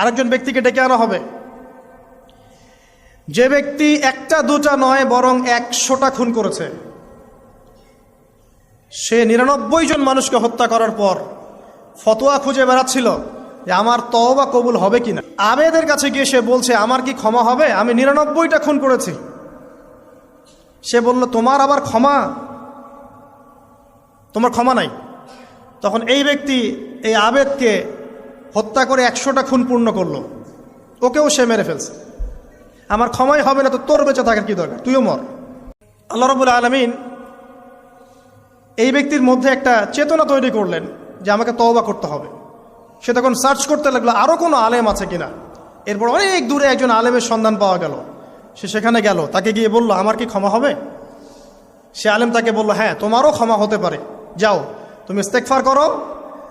আরেকজন ব্যক্তিকে ডেকে আনা হবে। যে ব্যক্তি একটা, দুটা নয়, বরং একশোটা খুন করেছে। সে নিরানব্বই জন মানুষকে হত্যা করার পর ফতোয়া খুঁজে বেড়াচ্ছিল যে আমার তওবা কবুল হবে কিনা। আবেদের কাছে গিয়ে সে বলছে, আমার কি ক্ষমা হবে? আমি নিরানব্বইটা খুন করেছি। সে বলল, তোমার আবার ক্ষমা? তোমার ক্ষমা নাই। তখন এই ব্যক্তি, এই আবেদকে হত্যা করে একশোটা খুন পূর্ণ করল। ওকেও সে মেরে ফেলছে। আমার ক্ষমাই হবে না তো তোর বেঁচে থাকার কি দরকার? তুইও মর। আল্লাহ রবুল আলমিন এই ব্যক্তির মধ্যে একটা চেতনা তৈরি করলেন যে আমাকে তওবা করতে হবে। সে তখন সার্চ করতে লাগল আরও কোনো আলেম আছে কিনা? এরপর অনেক দূরে একজন আলেমের সন্ধান পাওয়া গেল। সে সেখানে গেল, তাকে গিয়ে বলল, আমার কি ক্ষমা হবে? সে আলেম তাকে বলল হ্যাঁ তোমারও ক্ষমা হতে পারে। যাও, তুমি ইস্তেকফার করো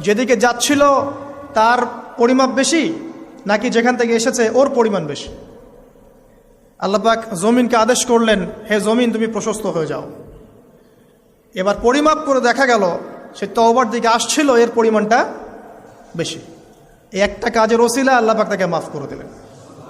যেদিকে যাচ্ছিল, তার পরিমাপ বেশি, নাকি যেখান থেকে এসেছে ওর পরিমাণ বেশি? আল্লাপাক জমিনকে আদেশ করলেন, হে জমিন, তুমি প্রশস্ত হয়ে যাও। এবার পরিমাপ করে দেখা গেল, সে তওবার দিকে আসছিল, এর পরিমাণটা বেশি। একটা কাজের ওসিলা আল্লাপাক তাকে মাফ করে দিলেন।